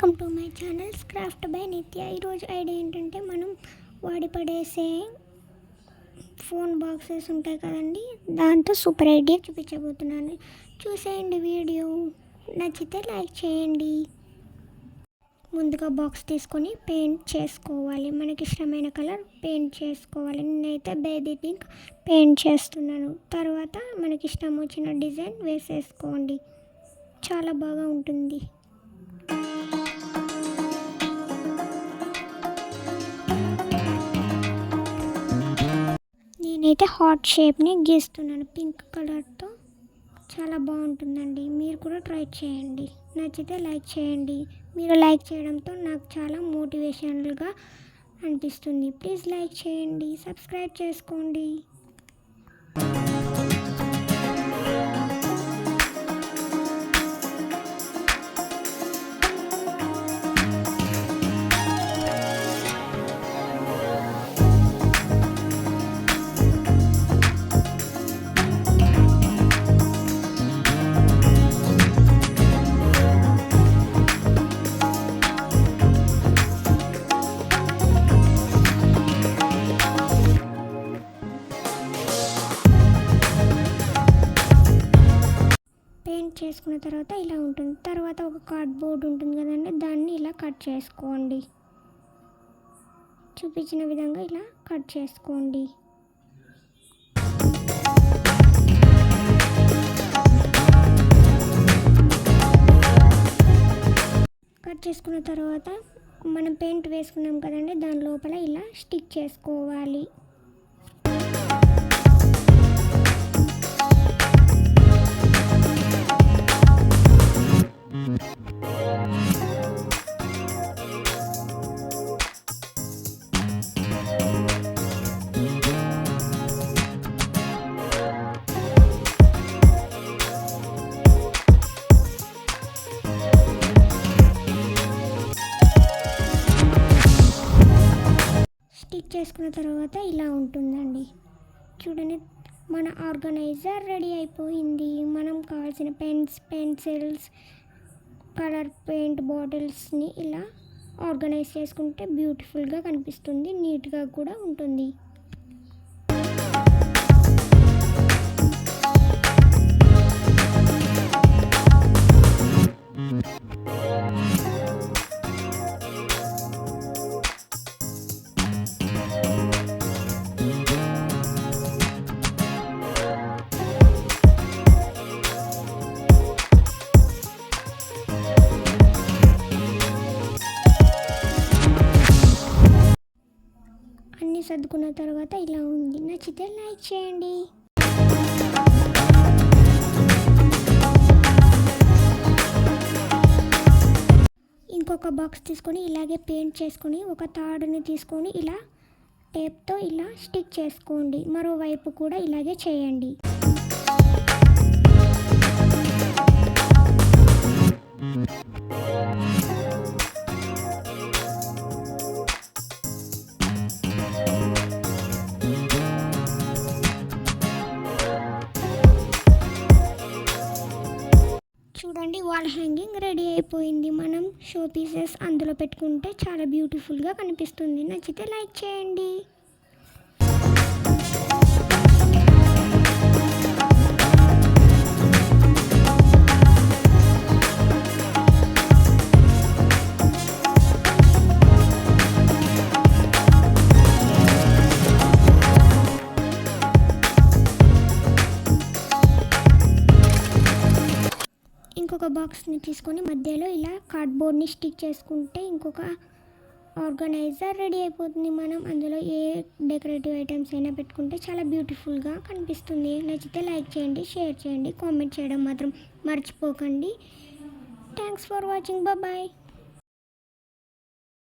Welcome to my channel craft by Nithya. ఈరోజు idea ఏంటంటే మనం వాడి పడేసే ఫోన్ బాక్సెస్ ఉంటాయి కదండి దాంతో సూపర్ ఐడియా చూపించబోతున్నాను. చూసేయండి వీడియో. నచ్చితే లైక్ చేయండి. ముందుగా బాక్స్ తీసుకొని పెయింట్ చేసుకోవాలి. మనకి ఇష్టమైన కలర్ పెయింట్ చేసుకోవాలి. నేనైతే బేబీ పింక్ పెయింట్ చేస్తున్నాను. తర్వాత మనకి ఇష్టం వచ్చిన డిజైన్ వేసేసుకోండి. చాలా బాగా ఉంటుంది. నేనైతే హార్ట్ షేప్ని గీస్తున్నాను. పింక్ కలర్తో చాలా బాగుంటుందండి. మీరు కూడా ట్రై చేయండి. నచ్చితే లైక్ చేయండి. మీరు లైక్ చేయడంతో నాకు చాలా మోటివేషనల్గా అనిపిస్తుంది. ప్లీజ్ లైక్ చేయండి. సబ్స్క్రైబ్ చేసుకోండి. చేసుకున్న తర్వాత ఇలా ఉంటుంది. తర్వాత ఒక కార్డ్బోర్డ్ ఉంటుంది కదండి దాన్ని ఇలా కట్ చేసుకోండి. చూపించిన విధంగా ఇలా కట్ చేసుకోండి. కట్ చేసుకున్న తర్వాత మనం పెయింట్ వేసుకున్నాం కదండి దాని లోపల ఇలా స్టిక్ చేసుకోవాలి. చేసుకున్న తర్వాత ఇలా ఉంటుందండి. చూడండి మన ఆర్గనైజర్ రెడీ అయిపోయింది. మనం కావాల్సిన పెన్స్ పెన్సిల్స్ కలర్ పెయింట్ బాటిల్స్ని ఇలా ఆర్గనైజ్ చేసుకుంటే బ్యూటిఫుల్గా కనిపిస్తుంది నీట్గా కూడా ఉంటుంది. సర్దుకున్న తర్వాత ఇలా ఉంది. నచ్చితే లైక్ చేయండి. ఇంకొక బాక్స్ తీసుకొని ఇలాగే పెయింట్ చేసుకొని ఒక తాడుని తీసుకొని ఇలా టేప్తో ఇలా స్టిక్ చేసుకోండి. మరోవైపు కూడా ఇలాగే చేయండి. చూడండి వాల్ హ్యాంగింగ్ రెడీ అయిపోయింది. మనం షో పీసెస్ అందులో పెట్టుకుంటే చాలా బ్యూటిఫుల్గా కనిపిస్తుంది. నచ్చితే లైక్ చేయండి. ఒక బాక్స్ని తీసుకొని మధ్యలో ఇలా కార్డ్బోర్డ్ని స్టిక్ చేసుకుంటే ఇంకొక ఆర్గనైజర్ రెడీ అయిపోతుంది మనం. అందులో ఏ డెకరేటివ్ ఐటమ్స్ అయినా పెట్టుకుంటే చాలా బ్యూటిఫుల్గా కనిపిస్తుంది. నచ్చితే లైక్ చేయండి షేర్ చేయండి కామెంట్ చేయడం మాత్రం మర్చిపోకండి. Thanks for watching bye